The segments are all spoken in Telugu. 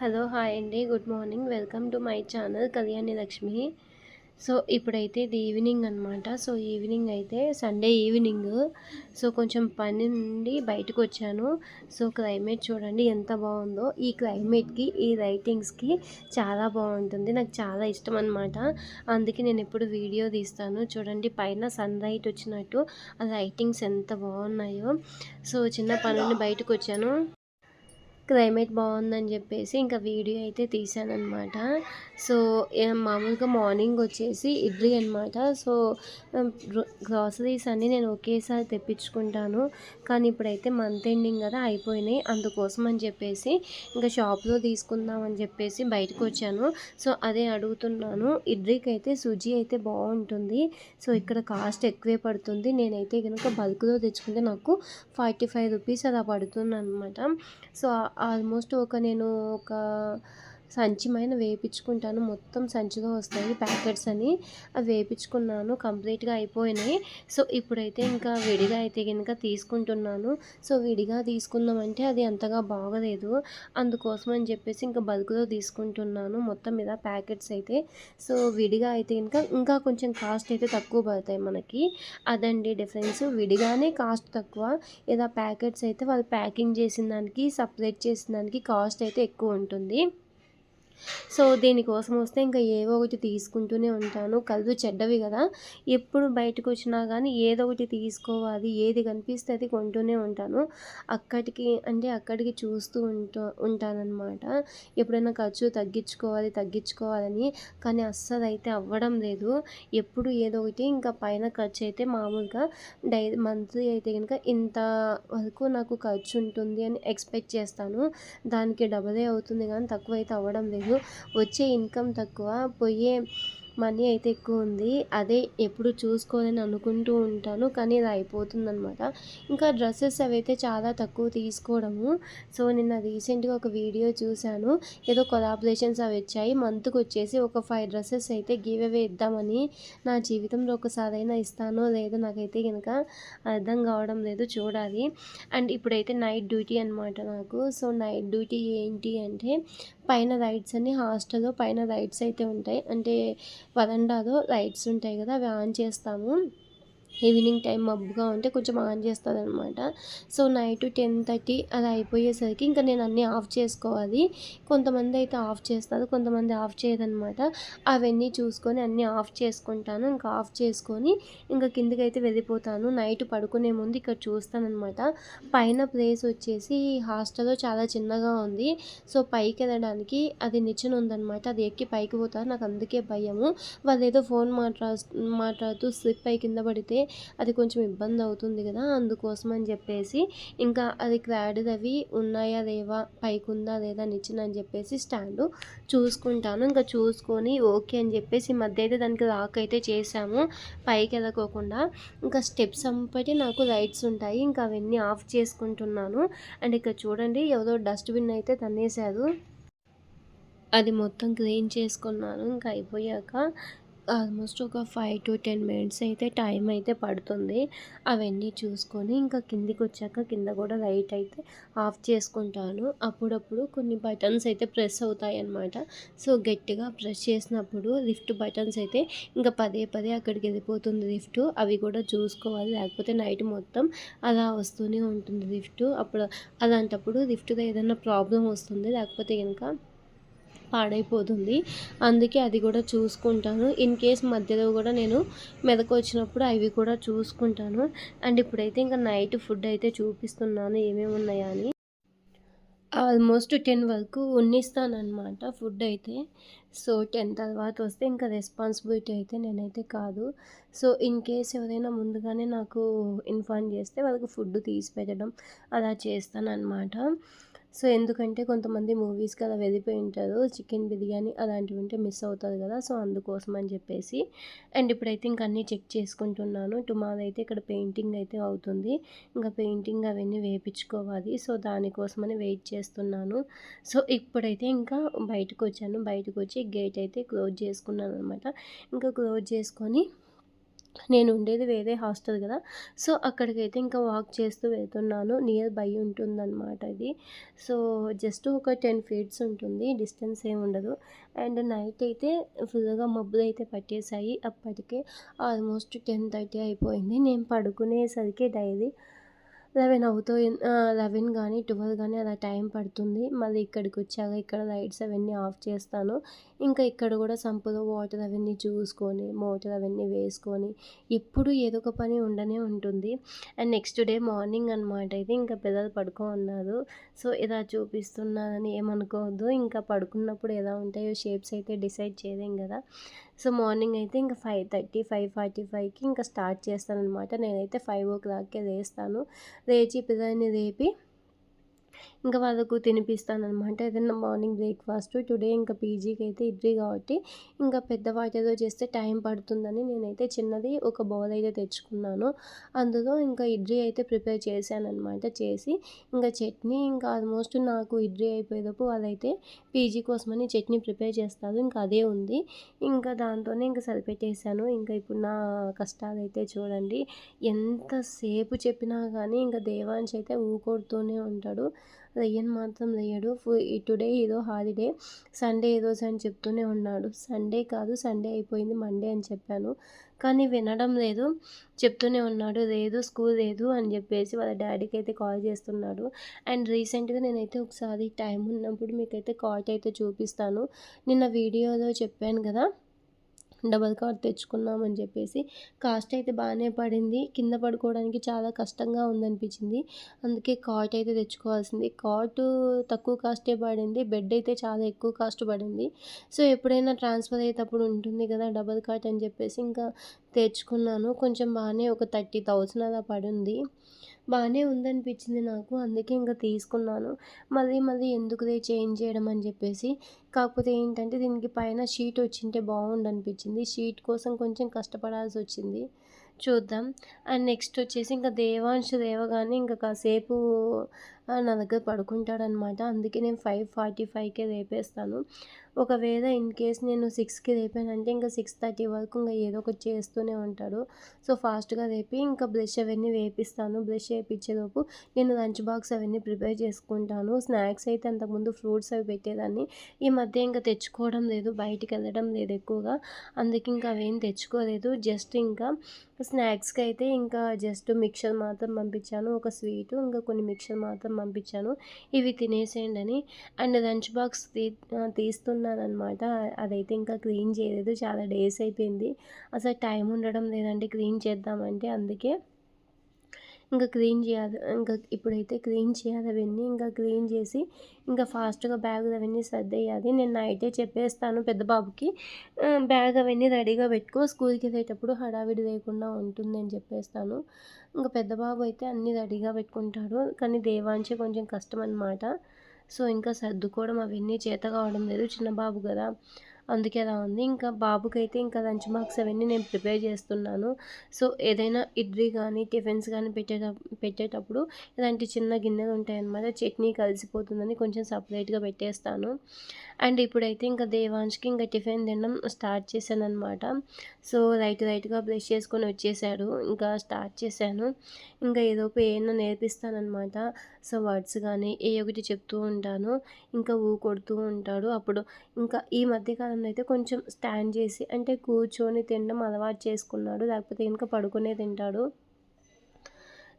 హలో హాయ్ అండి. Good morning. Welcome to my channel Kalyani Lakshmi. So ఇప్పుడైతే ఇది ఈవినింగ్ అనమాట సో ఈవినింగ్ అయితే సండే ఈవినింగ్. సో కొంచెం పని నుండి బయటకు వచ్చాను. సో క్లైమేట్ చూడండి ఎంత బాగుందో. ఈ క్లైమేట్కి ఈ రైటింగ్స్కి చాలా బాగుంటుంది. నాకు చాలా ఇష్టం అనమాట అందుకే నేను ఎప్పుడు వీడియో తీస్తాను. చూడండి పైన సన్ రైట్ వచ్చినట్టు ఆ రైటింగ్స్ ఎంత బాగున్నాయో. సో చిన్న పనుని బయటకు వచ్చాను. క్లైమేట్ బాగుందని చెప్పేసి ఇంకా వీడియో అయితే తీసానమాట సో మామూలుగా మార్నింగ్ వచ్చేసి ఇడ్లీ అనమాట సో గ్రాసరీస్ అన్నీ నేను ఒకేసారి తెప్పించుకుంటాను. కానీ ఇప్పుడైతే మంత్ ఎండింగ్ కదా అయిపోయినాయి. అందుకోసం అని చెప్పేసి ఇంకా షాప్లో తీసుకుందాం అని చెప్పేసి బయటకు వచ్చాను. సో అదే అడుగుతున్నాను. ఇడ్లీకి అయితే సుజీ అయితే బాగుంటుంది. సో ఇక్కడ కాస్ట్ ఎక్కువే పడుతుంది. నేనైతే కనుక బల్క్లో తెచ్చుకుంటే నాకు ఫార్టీ ఫైవ్ రూపీస్ అలా పడుతుంది అనమాట సో ఆల్మోస్ట్ ఒక నేను ఒక సంచిమైన వేయించుకుంటాను మొత్తం సంచిలో వస్తాయి ప్యాకెట్స్ అని. అవి వేయించుకున్నాను కంప్లీట్గా అయిపోయినాయి. సో ఇప్పుడైతే ఇంకా విడిగా అయితే కనుక తీసుకుంటున్నాను. సో విడిగా తీసుకుందామంటే అది అంతగా బాగలేదు. అందుకోసం అని చెప్పేసి ఇంకా బల్క్లో తీసుకుంటున్నాను. మొత్తం మీద ప్యాకెట్స్ అయితే. సో విడిగా అయితే కనుక ఇంకా కొంచెం కాస్ట్ అయితే తక్కువ పడతాయి మనకి. అదండి డిఫరెన్స్. విడిగానే కాస్ట్ తక్కువ. ఏదో ప్యాకెట్స్ అయితే వాళ్ళు ప్యాకింగ్ చేసిన దానికి సపరేట్ చేసిన దానికి కాస్ట్ అయితే ఎక్కువ ఉంటుంది. సో దీనికోసం వస్తే ఇంకా ఏవో ఒకటి తీసుకుంటూనే ఉంటాను. కళ్ళు చెడ్డవి కదా. ఎప్పుడు బయటకు వచ్చినా కానీ ఏదో ఒకటి తీసుకోవాలి. ఏది కనిపిస్తే అది కొంటూనే ఉంటాను. అక్కడికి అంటే అక్కడికి చూస్తూ ఉంటా ఉంటానన్నమాట. ఎప్పుడైనా ఖర్చు తగ్గించుకోవాలి తగ్గించుకోవాలని. కానీ అస్సలు అయితే అవ్వడం లేదు. ఎప్పుడు ఏదో ఒకటి ఇంకా పైన ఖర్చు అయితే మామూలుగా డై మంత్లీ అయితే కనుక ఇంత వరకు నాకు ఖర్చు ఉంటుంది అని ఎక్స్పెక్ట్ చేస్తాను. దానికి డబలే అవుతుంది కానీ తక్కువ అయితే అవ్వడం లేదు. వచ్చే ఇన్కమ్ తక్కువ పోయే మనీ అయితే ఎక్కువ ఉంది. అదే ఎప్పుడు చూసుకోవాలని అనుకుంటూ ఉంటాను కానీ అది అయిపోతుందనమాట ఇంకా డ్రెస్సెస్ అవైతే చాలా తక్కువ తీసుకోవడము. సో నిన్న రీసెంట్గా ఒక వీడియో చూశాను. ఏదో కొలాబరేషన్స్ అవి వచ్చాయి. మంత్కి వచ్చేసి ఒక ఫైవ్ డ్రెస్సెస్ అయితే గివ్ అవే ఇద్దామని నా జీవితంలో ఒకసారైనా ఇస్తానో లేదో నాకైతే కనుక అర్థం కావడం లేదు చూడాలి. అండ్ ఇప్పుడైతే నైట్ డ్యూటీ అనమాట నాకు. సో నైట్ డ్యూటీ ఏంటి అంటే పైన రైడ్స్ అన్ని హాస్టల్లో పైన రైడ్స్ అయితే ఉంటాయి. అంటే వరండాలో లైట్స్ ఉంటాయి కదా అవి ఆన్ చేస్తాము. ఈవినింగ్ టైం మబ్బుగా ఉంటే కొంచెం ఆన్ చేస్తుంది అనమాట సో నైట్ టెన్ థర్టీ అలా అయిపోయేసరికి ఇంకా నేను అన్నీ ఆఫ్ చేసుకోవాలి. కొంతమంది అయితే ఆఫ్ చేస్తారు కొంతమంది ఆఫ్ చేయదనమాట. అవన్నీ చూసుకొని అన్నీ ఆఫ్ చేసుకుంటాను. ఇంకా ఆఫ్ చేసుకొని ఇంకా కిందకి అయితే వెళ్ళిపోతాను. నైట్ పడుకునే ముందు ఇక్కడ చూస్తానమాట పైన ప్లేస్ వచ్చేసి హాస్టల్లో చాలా చిన్నగా ఉంది. సో పైకి వెళ్ళడానికి అది నిచ్చెన ఉందన్నమాట అది ఎక్కి పైకి పోతారు. నాకు అందుకే భయము. వాళ్ళు ఏదో ఫోన్ మాట్లాడు మాట్లాడుతూ స్లిప్ అయి కింద పడితే అది కొంచెం ఇబ్బంది అవుతుంది కదా అందుకోసం అని చెప్పేసి ఇంకా అది క్వాడ్ అవి ఉన్నాయా లేవా పైకి ఉందా లేదా నిచ్చిన అని చెప్పేసి స్టాండ్ చూసుకుంటాను. ఇంకా చూసుకొని ఓకే అని చెప్పేసి మధ్య అయితే దానికి లాక్ అయితే చేసాము పైకి వెళ్ళకోకుండా ఇంకా స్టెప్స్ అంపటి నాకు లైట్స్ ఉంటాయి ఇంకా అవన్నీ ఆఫ్ చేసుకుంటున్నాను. అండ్ ఇక్కడ చూడండి ఎవరో డస్ట్బిన్ అయితే తన్నేశారు. అది మొత్తం క్లీన్ చేసుకున్నాను ఇంకా అయిపోయాక ఆల్మోస్ట్ ఒక ఫైవ్ టు టెన్ మినిట్స్ అయితే టైం అయితే పడుతుంది. అవన్నీ చూసుకొని ఇంకా కిందికి వచ్చాక కింద కూడా లైట్ అయితే ఆఫ్ చేసుకుంటాను. అప్పుడప్పుడు కొన్ని బటన్స్ అయితే ప్రెస్ అవుతాయి అన్నమాట సో గట్టిగా ప్రెస్ చేసినప్పుడు లిఫ్ట్ బటన్స్ అయితే ఇంకా పదే పదే అక్కడికి వెళ్ళిపోతుంది లిఫ్ట్. అవి కూడా చూసుకోవాలి. లేకపోతే నైట్ మొత్తం అలా వస్తూనే ఉంటుంది లిఫ్ట్. అప్పుడు అలాంటప్పుడు లిఫ్ట్లో ఏదైనా ప్రాబ్లం వస్తుంది. లేకపోతే కనుక పాడైపోతుంది. అందుకే అది కూడా చూసుకుంటాను. ఇన్ కేస్ మధ్యలో కూడా నేను మెదకు వచ్చినప్పుడు అవి కూడా చూసుకుంటాను. అండ్ ఇప్పుడైతే ఇంకా నైట్ ఫుడ్ అయితే చూపిస్తున్నాను ఏమేమి ఉన్నాయా అని. ఆల్మోస్ట్ టెన్ వరకు ఉన్నిస్తానమాట ఫుడ్ అయితే. సో టెన్ తర్వాత వస్తే ఇంకా రెస్పాన్సిబిలిటీ అయితే నేనైతే కాదు. సో ఇన్ కేస్ ఎవరైనా ముందుగానే నాకు ఇన్ఫార్మ్ చేస్తే వాళ్ళకి ఫుడ్ తీసి పెట్టడం అలా చేస్తానన్నమాట. సో ఎందుకంటే కొంతమంది మూవీస్కి అలా వెళ్ళిపోయి ఉంటారు. చికెన్ బిర్యానీ అలాంటివి ఉంటే మిస్ అవుతుంది కదా సో అందుకోసం అని చెప్పేసి. అండ్ ఇప్పుడైతే ఇంక అన్నీ చెక్ చేసుకుంటున్నాను. టుమారో అయితే ఇక్కడ పెయింటింగ్ అయితే అవుతుంది. ఇంకా పెయింటింగ్ అవన్నీ వేయించుకోవాలి. సో దానికోసమని వెయిట్ చేస్తున్నాను. సో ఇప్పుడైతే ఇంకా బయటకు వచ్చాను. బయటకు వచ్చి గేట్ అయితే క్లోజ్ చేసుకున్నాను అనమాట ఇంకా క్లోజ్ చేసుకొని నేను ఉండేది వేరే హాస్టల్ కదా. సో అక్కడికైతే ఇంకా వాక్ చేస్తూ వెళ్తున్నాను. నియర్ బై ఉంటుందన్నమాట ఇది. సో జస్ట్ ఒక టెన్ ఫీట్స్ ఉంటుంది. డిస్టెన్స్ ఏమి ఉండదు. అండ్ నైట్ అయితే ఫుల్గా మబ్బులు అయితే పట్టేశాయి. అప్పటికే ఆల్మోస్ట్ టెన్ థర్టీ అయిపోయింది. నేను పడుకునేసరికి డైలీ లెవెన్ అవుతూ లెవెన్ కానీ ట్వెల్వ్ కానీ అలా టైం పడుతుంది. మళ్ళీ ఇక్కడికి వచ్చాక ఇక్కడ లైట్స్ అవన్నీ ఆఫ్ చేస్తాను. ఇంకా ఇక్కడ కూడా సంపులో వాటర్ అవన్నీ చూసుకొని మోటర్ అవన్నీ వేసుకొని ఎప్పుడు ఏదో ఒక పని ఉండనే ఉంటుంది. అండ్ నెక్స్ట్ డే మార్నింగ్ అనమాట ఇది ఇంకా పిల్లలు పడుకో ఉన్నారు సో ఇలా చూపిస్తున్నానని ఏమనుకోవద్దు. ఇంకా పడుకున్నప్పుడు ఎలా ఉంటాయో షేప్స్ అయితే డిసైడ్ చేయలేం కదా. సో మార్నింగ్ అయితే ఇంకా ఫైవ్ థర్టీ ఫైవ్ ఫార్టీ ఫైవ్కి ఇంకా స్టార్ట్ చేస్తానమాట నేనైతే ఫైవ్ ఓ క్లాక్కే లేస్తాను. లేచి పిల్లల్ని రేపి ఇంకా వాళ్ళకు తినిపిస్తాను అనమాట ఏదైనా మార్నింగ్ బ్రేక్ఫాస్ట్ టుడే ఇంకా పీజీకి అయితే ఇడ్లీ కాబట్టి ఇంకా పెద్ద వాటితో చేస్తే టైం పడుతుందని నేనైతే చిన్నది ఒక బౌల్ అయితే తెచ్చుకున్నాను. అందులో ఇంకా ఇడ్లీ అయితే ప్రిపేర్ చేశాను అనమాట చేసి ఇంకా చట్నీ ఇంకా ఆల్మోస్ట్ నాకు ఇడ్లీ అయిపోయేటప్పుడు వాళ్ళైతే పీజీ కోసమని చట్నీ ప్రిపేర్ చేస్తారు. ఇంకా అదే ఉంది. ఇంకా దాంతోనే ఇంకా సరిపెట్టేశాను. ఇంకా ఇప్పుడు నా కష్టాలు అయితే చూడండి ఎంతసేపు చెప్పినా కానీ ఇంకా దేవాంశ్ అయితే ఊకొడుతూనే ఉంటాడు. లెయ్యను మాత్రం లెయ్యడు టుడే ఏదో హాలిడే. సండే ఈరోజు అని చెప్తూనే ఉన్నాడు. సండే కాదు సండే అయిపోయింది మండే అని చెప్పాను. కానీ వినడం లేదు. చెప్తూనే ఉన్నాడు. లేదు స్కూల్ లేదు అని చెప్పేసి వాళ్ళ డాడీకి అయితే కాల్ చేస్తున్నాడు. అండ్ రీసెంట్గా నేనైతే ఒకసారి టైం ఉన్నప్పుడు మీకైతే కాట్ అయితే చూపిస్తాను. నిన్న వీడియోలో చెప్పాను కదా? డబల్ కాట్ తెచ్చుకున్నామని చెప్పేసి. కాస్ట్ అయితే బాగానే పడింది. కింద పడుకోవడానికి చాలా కష్టంగా ఉందనిపించింది. అందుకే కాట్ అయితే తెచ్చుకోవాల్సింది. కాట్ తక్కువ కాస్టే పడింది. బెడ్ అయితే చాలా ఎక్కువ కాస్ట్ పడింది. సో ఎప్పుడైనా ట్రాన్స్ఫర్ అయ్యేటప్పుడు ఉంటుంది కదా డబల్ కాట్ అని చెప్పేసి. ఇంకా తెచ్చుకున్నాను. కొంచెం బాగానే ఒక థర్టీ థౌసండ్ అలా పడింది. బాగానే ఉందనిపించింది నాకు. అందుకే ఇంకా తీసుకున్నాను. మళ్ళీ మళ్ళీ ఎందుకులే చేంజ్ చేయడం అని చెప్పేసి. కాకపోతే ఏంటంటే దీనికి పైన షీట్ వచ్చింటే బాగుండు అనిపించింది షీట్ కోసం కొంచెం కష్టపడాల్సి వచ్చింది. చూద్దాం. అండ్ నెక్స్ట్ వచ్చేసి ఇంకా దేవాంశ దేవగానే ఇంకా కాసేపు నా దగ్గర పడుకుంటాడనమాట. అందుకే నేను ఫైవ్ ఫార్టీ ఫైవ్కే రేపేస్తాను ఒకవేళ ఇన్ కేస్ నేను సిక్స్కి రేపానంటే ఇంకా సిక్స్ థర్టీ వరకు ఇంకా ఏదో ఒకటి చేస్తూనే ఉంటాడు. సో ఫాస్ట్గా రేపి ఇంకా బ్రష్ అవన్నీ వేపిస్తాను. బ్రష్ వేయించేలోపు నేను లంచ్ బాక్స్ అవన్నీ ప్రిపేర్ చేసుకుంటాను. స్నాక్స్ అయితే అంతకుముందు ఫ్రూట్స్ అవి పెట్టేదాన్ని. ఈ మధ్య ఇంకా తెచ్చుకోవడం లేదు. బయటికి వెళ్ళడం లేదు ఎక్కువగా. అందుకే ఇంకా అవేం తెచ్చుకోలేదు. జస్ట్ ఇంకా స్నాక్స్కి అయితే ఇంకా జస్ట్ మిక్చర్ మాత్రం పంపించాను. ఒక స్వీటు ఇంకా కొన్ని మిక్చర్ మాత్రం పంపించాను. ఇవి తినేసేయండి అని అండ్ లంచ్ బాక్స్ తీ తీస్తున్నాను అనమాట అదైతే ఇంకా క్లీన్ చేయలేదు. చాలా డేస్ అయిపోయింది. అసలు టైం ఉండడం లేదంటే క్లీన్ చేద్దామంటే అందుకే ఇంకా క్లీన్ చేయాలి. ఇంకా ఇప్పుడైతే క్లీన్ చేయాలి అవన్నీ. ఇంకా క్లీన్ చేసి ఇంకా ఫాస్ట్గా బ్యాగులు అవన్నీ సర్దేయాలి. నేను నైటే చెప్పేస్తాను పెద్ద బాబుకి. బ్యాగ్ అవన్నీ రెడీగా పెట్టుకో. స్కూల్కి వెళ్ళేటప్పుడు హడావిడి లేకుండా ఉంటుంది అని చెప్పేస్తాను. ఇంకా పెద్ద బాబు అయితే అన్నీ రెడీగా పెట్టుకుంటాడు. కానీ దేవాంశే కొంచెం కష్టం అనమాట సో ఇంకా సర్దుకోవడం అవన్నీ చేత కావడం లేదు చిన్న బాబు కదా. అందుకే అలా ఉంది. ఇంకా బాబుకైతే ఇంకా లంచ్ బాక్స్ అవన్నీ నేను ప్రిపేర్ చేస్తున్నాను. సో ఏదైనా ఇడ్లీ కానీ టిఫిన్స్ కానీ పెట్టేట పెట్టేటప్పుడు ఇలాంటి చిన్న గిన్నెలు ఉంటాయన్నమాట. చట్నీ కలిసిపోతుందని కొంచెం సపరేట్గా పెట్టేస్తాను. అండ్ ఇప్పుడైతే ఇంకా దేవాంష్కి ఇంకా టిఫిన్ తినడం స్టార్ట్ చేశాను అనమాట సో రైట్ రైట్గా బ్రష్ చేసుకొని వచ్చేసాడు. ఇంకా స్టార్ట్ చేశాను. ఇంకా ఏదో ఏమైనా నేర్పిస్తానమాట సో వర్డ్స్ కానీ ఏ ఒకటి చెప్తూ ఉంటాను. ఇంకా ఊ కొడుతూ ఉంటాడు. అప్పుడు ఇంకా ఈ అయితే కొంచెం స్టాండ్ చేసి అంటే కూర్చొని తినడం అలవాటు చేసుకున్నాడు. లేకపోతే ఇంకా పడుకునే తింటాడు.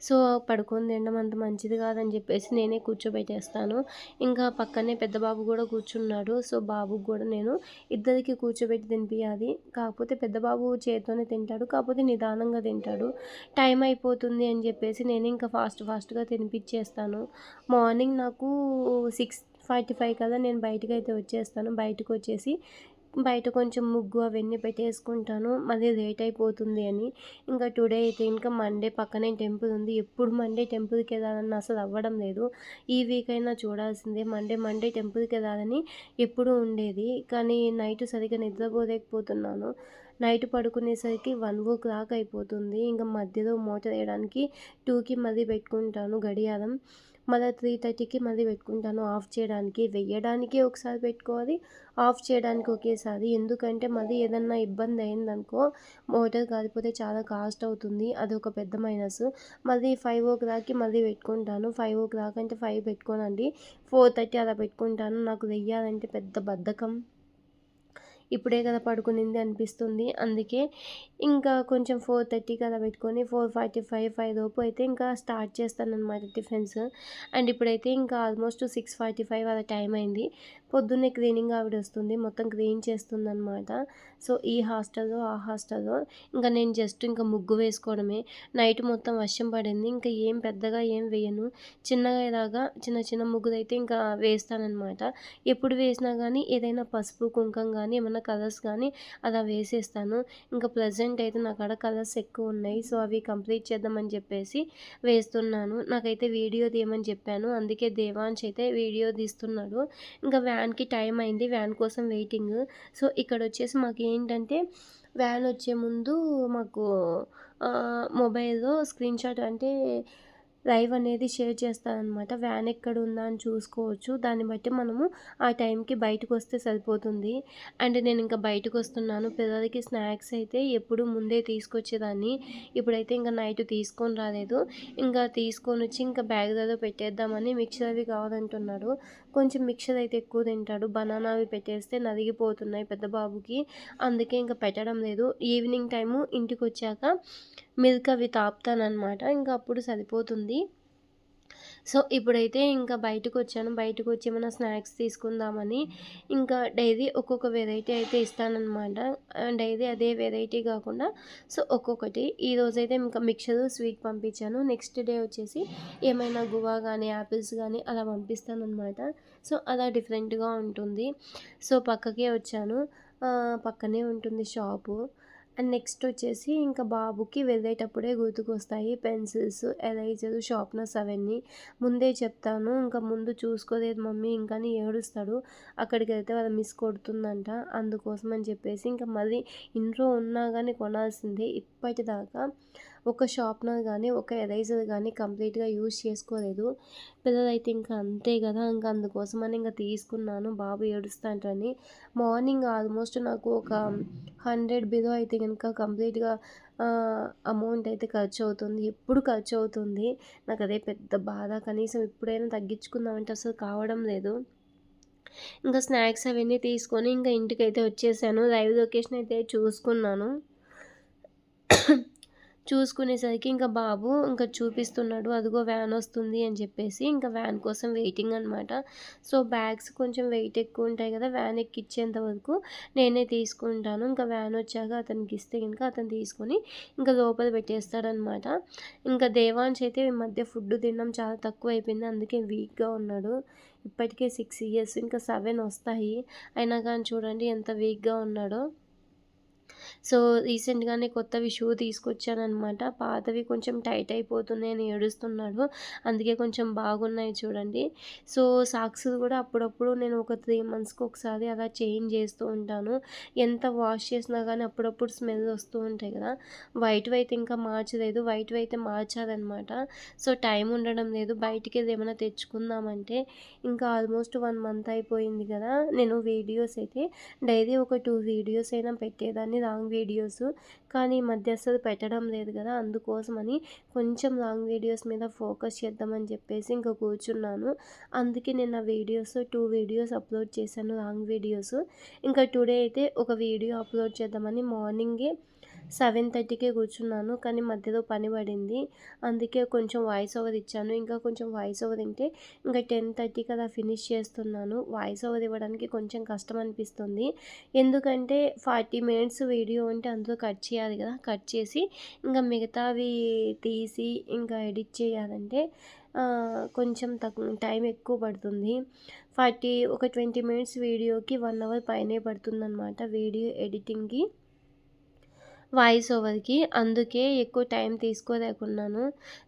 సో పడుకొని తినడం అంత మంచిది కాదని చెప్పేసి నేనే కూర్చోబెట్టేస్తాను. ఇంకా పక్కనే పెద్ద బాబు కూడా కూర్చున్నాడు. సో బాబుకి కూడా నేను ఇద్దరికి కూర్చోబెట్టి తినిపించాలి కాకపోతే పెద్ద బాబు చేతితోనే తింటాడు. కాకపోతే నిదానంగా తింటాడు. టైం అయిపోతుంది అని చెప్పేసి నేను ఇంకా ఫాస్ట్ ఫాస్ట్గా తినిపించేస్తాను మార్నింగ్ నాకు సిక్స్ ఫార్టీ ఫైవ్ కదా నేను బయటకు అయితే వచ్చేస్తాను. బయటకు వచ్చేసి బయట కొంచెం ముగ్గు అవన్నీ పెట్టేసుకుంటాను. మళ్ళీ లేట్ అయిపోతుంది అని. ఇంకా టుడే అయితే ఇంకా మండే పక్కనే టెంపుల్ ఉంది. ఎప్పుడు మండే టెంపుల్కి వెళ్ళాలని అసలు అవ్వడం లేదు. ఈ వీక్ అయినా చూడాల్సిందే. మండే మండే టెంపుల్కి వెళ్ళాలని ఎప్పుడు ఉండేది. కానీ నైట్ సరిగ్గా నిద్రపోలేకపోతున్నాను. నైట్ పడుకునేసరికి వన్ ఓ క్లాక్ అయిపోతుంది. ఇంకా మధ్యలో మోటార్ వేయడానికి టూకి మళ్ళీ పెట్టుకుంటాను గడియారం. మళ్ళీ త్రీ థర్టీకి మళ్ళీ పెట్టుకుంటాను. ఆఫ్ చేయడానికి వెయ్యడానికి ఒకసారి పెట్టుకోవాలి. ఆఫ్ చేయడానికి ఒకేసారి. ఎందుకంటే మళ్ళీ ఏదన్నా ఇబ్బంది అయిందనుకో మోటార్ కాలిపోతే చాలా కాస్ట్ అవుతుంది. అది ఒక పెద్ద మైనస్ మళ్ళీ ఫైవ్ ఓ క్లాక్కి మళ్ళీ పెట్టుకుంటాను. ఫైవ్ ఓ క్లాక్ అంటే ఫైవ్ పెట్టుకోనండి. ఫోర్ థర్టీ అలా పెట్టుకుంటాను. నాకు వెయ్యాలంటే పెద్ద బద్ధకం. ఇప్పుడే కదా పడుకునింది అనిపిస్తుంది. అందుకే ఇంకా కొంచెం ఫోర్ థర్టీకి అలా పెట్టుకొని ఫోర్ ఫార్టీ ఫైవ్ ఫైవ్ లోపు అయితే ఇంకా స్టార్ట్ చేస్తాను అనమాట టిఫిన్స్. అండ్ ఇప్పుడైతే ఇంకా ఆల్మోస్ట్ సిక్స్ ఫార్టీ ఫైవ్ అలా టైం అయింది. పొద్దున్నే క్లీనింగ్ ఆవిడ వస్తుంది మొత్తం క్లీన్ చేస్తుంది అనమాట సో ఈ హాస్టల్లో ఆ హాస్టల్లో ఇంకా నేను జస్ట్ ఇంకా ముగ్గు వేసుకోవడమే. నైట్ మొత్తం వర్షం పడింది ఇంకా ఏం పెద్దగా ఏం వేయను. చిన్నగా ఇలాగా చిన్న చిన్న ముగ్గులు అయితే ఇంకా వేస్తానన్నమాట. ఎప్పుడు వేసినా కానీ ఏదైనా పసుపు కుంకం కానీ ఏమైనా కలర్స్ కానీ అలా వేసేస్తాను. ఇంకా ప్రజెంట్ అయితే నా కాడ కలర్స్ ఎక్కువ ఉన్నాయి సో అవి కంప్లీట్ చేద్దామని చెప్పేసి వేస్తున్నాను. నాకైతే వీడియో తీయమని చెప్పాను అందుకే దేవాంశ్ అయితే వీడియో తీస్తున్నాడు. ఇంకా వ్యాన్కి టైం అయింది వ్యాన్ కోసం వెయిటింగ్. సో ఇక్కడ వచ్చేసి మాకు ఏంటంటే వ్యాన్ వచ్చే ముందు మాకు మొబైల్లో స్క్రీన్ షాట్ అంటే లైవ్ అనేది షేర్ చేస్తారనమాట వ్యాన్ ఎక్కడ ఉందా అని చూసుకోవచ్చు. దాన్ని బట్టి మనము ఆ టైంకి బయటకు వస్తే సరిపోతుంది. అండ్ నేను ఇంకా బయటకు వస్తున్నాను. పిల్లలకి స్నాక్స్ అయితే ఎప్పుడు ముందే తీసుకొచ్చేదాన్ని. ఇప్పుడైతే ఇంకా నైట్ తీసుకొని రాలేదు. ఇంకా తీసుకొని వచ్చి ఇంకా బ్యాగ్లలో పెట్టేద్దామని మిక్చర్ అవి కావాలంటున్నాడు కొంచెం మిక్చర్ అయితే ఎక్కువ తింటాడు. బనానా అవి పెట్టేస్తే నలిగిపోతున్నాయి పెద్ద బాబుకి. అందుకే ఇంకా పెట్టడం లేదు. ఈవినింగ్ టైము ఇంటికి వచ్చాక మిల్క్ అవి తాపుతానమాట ఇంకా అప్పుడు సరిపోతుంది. సో ఇప్పుడైతే ఇంకా బయటకు వచ్చాను బయటకు వచ్చి ఏమైనా స్నాక్స్ తీసుకుందామని ఇంకా డైలీ ఒక్కొక్క వెరైటీ అయితే ఇస్తానన్నమాట. డైలీ అదే వెరైటీ కాకుండా సో ఒక్కొక్కటి. ఈ రోజైతే ఇంకా మిక్చర్ స్వీట్ పంపించాను. నెక్స్ట్ డే వచ్చేసి ఏమైనా గువా కానీ యాపిల్స్ కానీ అలా పంపిస్తానమాట సో అలా డిఫరెంట్గా ఉంటుంది. సో పక్కకే వచ్చాను. పక్కనే ఉంటుంది షాపు. అండ్ నెక్స్ట్ వచ్చేసి ఇంకా బాబుకి వెళ్ళేటప్పుడే గుర్తుకొస్తాయి పెన్సిల్స్ ఎరేజర్ షార్ప్నర్స్ అవన్నీ. ముందే చెప్తాను. ఇంకా ముందు చూసుకోలేదు మమ్మీ ఇంకా ఏడుస్తాడు. అక్కడికి వెళ్తే వాళ్ళ మిస్ కొడుతుందంట. అందుకోసం అని చెప్పేసి ఇంకా మళ్ళీ ఇంట్లో ఉన్నా కానీ కొనాల్సిందే ఇప్పటిదాకా. ఒక షార్ప్నర్ కానీ ఒక ఎరైజర్ కానీ కంప్లీట్గా యూజ్ చేసుకోలేదు. పిల్లలైతే ఇంకా అంతే కదా ఇంకా అందుకోసమని ఇంకా తీసుకున్నాను. బాబు ఏడుస్తాంటని. మార్నింగ్ ఆల్మోస్ట్ నాకు ఒక హండ్రెడ్ బిలో అయితే కనుక కంప్లీట్గా అమౌంట్ అయితే ఖర్చు అవుతుంది ఎప్పుడు ఖర్చు అవుతుంది నాకు అదే పెద్ద బాధ. కనీసం ఇప్పుడైనా తగ్గించుకుందామంటే అసలు కావడం లేదు. ఇంకా స్నాక్స్ అవన్నీ తీసుకొని ఇంకా ఇంటికి అయితే వచ్చేసాను. లైవ్ లొకేషన్ అయితే చూసుకున్నాను. చూసుకునేసరికి ఇంకా బాబు ఇంకా చూపిస్తున్నాడు అదిగో వ్యాన్ వస్తుంది అని చెప్పేసి ఇంకా వ్యాన్ కోసం వెయిటింగ్ అనమాట సో బ్యాగ్స్ కొంచెం వెయిట్ ఎక్కువ ఉంటాయి కదా వ్యాన్ ఎక్కిచ్చేంత వరకు నేనే తీసుకుంటాను. ఇంకా వ్యాన్ వచ్చాక అతనికి ఇస్తే కనుక అతను తీసుకొని ఇంకా లోపల పెట్టేస్తాడనమాట ఇంకా దేవాన్స్ అయితే ఈ మధ్య ఫుడ్ తినడం చాలా తక్కువ అయిపోయింది అందుకే వీక్గా ఉన్నాడు. ఇప్పటికే సిక్స్ ఇయర్స్ ఇంకా సెవెన్ వస్తాయి. అయినా కానీ చూడండి ఎంత వీక్గా ఉన్నాడో. సో రీసెంట్గానే కొత్తవి షూ తీసుకొచ్చానమాట పాతవి కొంచెం టైట్ అయిపోతున్నాయి అని ఏడుస్తున్నాడు. అందుకే కొంచెం బాగున్నాయి చూడండి. సో సాక్స్ కూడా అప్పుడప్పుడు నేను ఒక త్రీ మంత్స్కి ఒకసారి అలా చేంజ్ చేస్తూ ఉంటాను. ఎంత వాష్ చేసినా కానీ అప్పుడప్పుడు స్మెల్ వస్తూ ఉంటాయి కదా. వైట్ అయితే ఇంకా మార్చలేదు. వైట్ అయితే మార్చాలన్నమాట. సో టైం ఉండడం లేదు. బయటికి వెళ్ళి ఏమైనా తెచ్చుకుందామంటే ఇంకా ఆల్మోస్ట్ వన్ మంత్ అయిపోయింది కదా. నేను వీడియోస్ అయితే డైలీ ఒక టూ వీడియోస్ అయినా పెట్టేదాన్ని. లాంగ్ వీడియోస్ కానీ ఈ మధ్య అసలు పెట్టడం లేదు కదా అందుకోసమని కొంచెం లాంగ్ వీడియోస్ మీద ఫోకస్ చేద్దామని చెప్పేసి ఇంకా కూర్చున్నాను. అందుకే నేను ఆ వీడియోస్ టూ వీడియోస్ అప్లోడ్ చేశాను లాంగ్ వీడియోస్ ఇంకా టుడే అయితే ఒక వీడియో అప్లోడ్ చేద్దామని మార్నింగే సెవెన్ థర్టీకే కూర్చున్నాను కానీ మధ్యలో పని పడింది. అందుకే కొంచెం వాయిస్ ఓవర్ ఇచ్చాను. ఇంకా కొంచెం వాయిస్ ఓవర్ ఉంటే ఇంకా టెన్ థర్టీకి అలా ఫినిష్ చేస్తున్నాను. వాయిస్ ఓవర్ ఇవ్వడానికి కొంచెం కష్టం అనిపిస్తుంది. ఎందుకంటే ఫార్టీ మినిట్స్ వీడియో ఉంటే అందులో కట్ చేయాలి కదా. కట్ చేసి ఇంకా మిగతావి తీసి ఇంకా ఎడిట్ చేయాలంటే కొంచెం తక్కువ టైం ఎక్కువ పడుతుంది. ఫార్టీ ఒక ట్వంటీ మినిట్స్ వీడియోకి వన్ అవర్ పైనే పడుతుంది అనమాట వీడియో ఎడిటింగ్కి. వాయిస్ ఓవర్కి అందుకే ఎక్కువ టైం తీసుకోలేకున్నాను.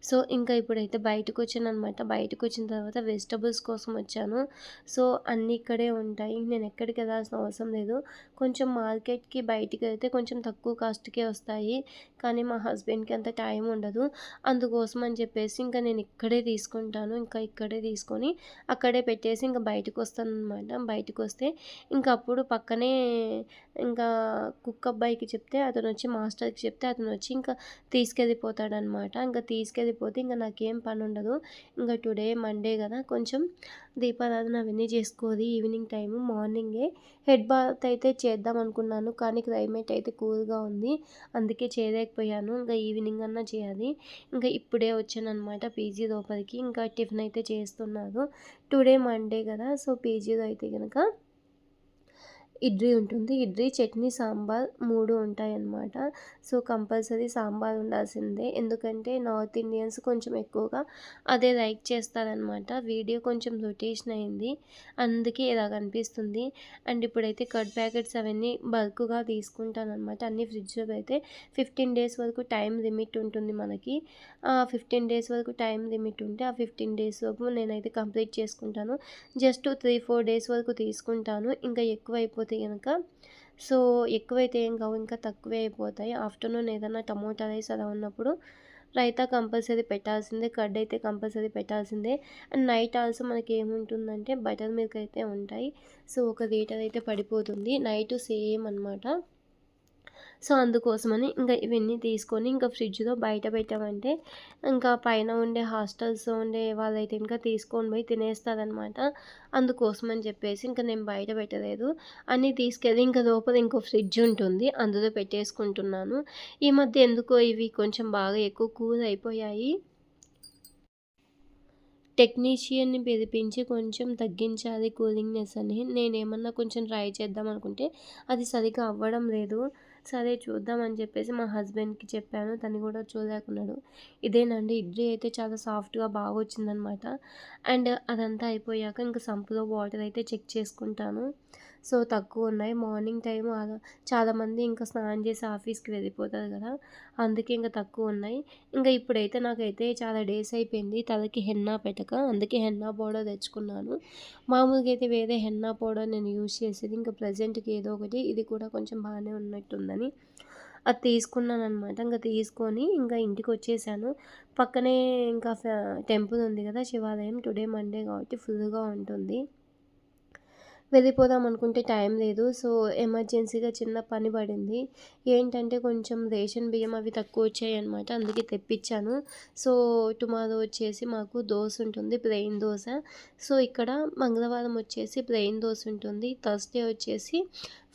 సో ఇంకా ఇప్పుడైతే బయటకు వచ్చాను అనమాట బయటకు వచ్చిన తర్వాత వెజిటబుల్స్ కోసం వచ్చాను. సో అన్నీ ఇక్కడే ఉంటాయి. నేను ఎక్కడికి వెళ్ళాల్సిన అవసరం లేదు. కొంచెం మార్కెట్కి బయటికి వెళ్తే కొంచెం తక్కువ కాస్ట్కే వస్తాయి. కానీ మా హస్బెండ్కి అంత టైం ఉండదు. అందుకోసం అని చెప్పేసి ఇంకా నేను ఇక్కడే తీసుకుంటాను. ఇంకా ఇక్కడే తీసుకొని అక్కడే పెట్టేసి ఇంకా బయటకు వస్తాను అనమాట బయటకు వస్తే ఇంకా అప్పుడు పక్కనే ఇంకా కుక్క అబ్బాయికి చెప్తే అతను వచ్చి మాస్టర్కి చెప్తే అతను వచ్చి ఇంకా తీసుకెళ్ళిపోతాడనమాట. ఇంకా తీసుకెళ్ళిపోతే ఇంకా నాకేం పని ఉండదు ఇంకా టుడే మండే కదా కొంచెం దీపారాధన అవన్నీ చేసుకోది ఈవినింగ్ టైము మార్నింగే హెడ్ బాత్ అయితే చేద్దాం అనుకున్నాను. కానీ క్లైమేట్ అయితే కూల్గా ఉంది. అందుకే చేయలేకపోయాను. ఇంకా ఈవినింగ్ అన్నా చేయాలి. ఇంకా ఇప్పుడే వచ్చాను అనమాట పీజీ లోపలికి. ఇంకా టిఫిన్ అయితే చేస్తున్నారు టుడే మండే కదా సో పీజీలో అయితే కనుక ఇడ్లీ ఉంటుంది. ఇడ్లీ చట్నీ సాంబార్ మూడు ఉంటాయి అన్నమాట సో కంపల్సరీ సాంబార్ ఉండాల్సిందే. ఎందుకంటే నార్త్ ఇండియన్స్ కొంచెం ఎక్కువగా అదే లైక్ చేస్తారనమాట వీడియో కొంచెం రొటేషన్ అయింది. అందుకే ఇలా కనిపిస్తుంది. అండ్ ఇప్పుడైతే కట్ ప్యాకెట్స్ అవన్నీ బల్క్గా తీసుకుంటాను అనమాట అన్ని ఫ్రిడ్జ్లో అయితే ఫిఫ్టీన్ డేస్ వరకు టైం లిమిట్ ఉంటుంది మనకి. ఫిఫ్టీన్ డేస్ వరకు టైం లిమిట్ ఉంటే ఆ ఫిఫ్టీన్ డేస్ వరకు నేనైతే కంప్లీట్ చేసుకుంటాను. జస్ట్ త్రీ ఫోర్ డేస్ వరకు తీసుకుంటాను. ఇంకా ఎక్కువ అయిపోతే కనుక సో ఎక్కువైతే ఏం కావు ఇంకా తక్కువే అయిపోతాయి. ఆఫ్టర్నూన్ ఏదైనా టమోటా రైస్ అలా ఉన్నప్పుడు రైతా కంపల్సరీ పెట్టాల్సిందే కర్డ్ అయితే కంపల్సరీ పెట్టాల్సిందే. అండ్ నైట్ ఆల్సో మనకి ఏముంటుందంటే బటర్ మిల్క్ అయితే ఉంటాయి. సో ఒక లీటర్ అయితే పడిపోతుంది. నైట్ సేమ్ అనమాట సో అందుకోసమని ఇంకా ఇవన్నీ తీసుకొని ఇంకా ఫ్రిడ్జ్లో బయట పెట్టామంటే ఇంకా పైన ఉండే హాస్టల్స్ ఉండే వాళ్ళైతే ఇంకా తీసుకొని పోయి తినేస్తారనమాట. అందుకోసమని చెప్పేసి ఇంకా నేను బయట పెట్టలేదు. అన్నీ తీసుకెళ్ళి ఇంకా లోపల ఇంకో ఫ్రిడ్జ్ ఉంటుంది. అందులో పెట్టేసుకుంటున్నాను. ఈ మధ్య ఎందుకో ఇవి కొంచెం బాగా ఎక్కువ కూల్ అయిపోయాయి. టెక్నీషియన్ని పిలిపించి కొంచెం తగ్గించాలి కూలింగ్నెస్ అని. నేనేమన్నా కొంచెం ట్రై చేద్దాం అనుకుంటే అది సరిగా అవ్వడం లేదు. సరే చూద్దామని చెప్పేసి మా హస్బెండ్కి చెప్పాను. తను కూడా చూడలేకున్నాడు. ఇదేనండి ఇడ్లీ అయితే చాలా సాఫ్ట్గా బాగా వచ్చిందనమాట అండ్ అదంతా అయిపోయాక ఇంకా సంపులో వాటర్ అయితే చెక్ చేసుకుంటాను. సో తక్కువ ఉన్నాయి. మార్నింగ్ టైం చాలామంది ఇంకా స్నానం చేసి ఆఫీస్కి వెళ్ళిపోతారు కదా అందుకే ఇంకా తక్కువ ఉన్నాయి. ఇంకా ఇప్పుడైతే నాకైతే చాలా డేస్ అయిపోయింది. తలకి హెన్నా పెట్టక అందుకే హెన్నా పౌడర్ తెచ్చుకున్నాను. మామూలుగా అయితే వేరే హెన్నా పౌడర్ నేను యూజ్ చేసేది. ఇంకా ప్రజెంట్కి ఏదో ఒకటి ఇది కూడా కొంచెం బాగానే ఉందని అది తీసుకున్నాను అనమాట ఇంకా తీసుకొని ఇంకా ఇంటికి వచ్చేసాను పక్కనే ఇంకా టెంపుల్ ఉంది కదా శివాలయం. టుడే మండే కాబట్టి ఫుల్గా ఉంటుంది. వెళ్ళిపోదాం అనుకుంటే టైం లేదు. సో ఎమర్జెన్సీగా చిన్న పని పడింది. ఏంటంటే కొంచెం రేషన్ బియ్యం అవి తక్కువ వచ్చాయి అనమాట అందుకే తెప్పించాను. సో టుమారో వచ్చేసి మాకు దోశ ఉంటుంది ప్లెయిన్ దోశ. సో ఇక్కడ మంగళవారం వచ్చేసి ప్లెయిన్ దోశ ఉంటుంది. థర్స్డే వచ్చేసి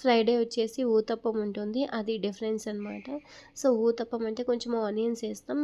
ఫ్రైడే వచ్చేసి ఊతప్పం ఉంటుంది. అది డిఫరెన్స్ అనమాట సో ఊతప్పం అంటే కొంచెం ఆనియన్స్ వేస్తాం.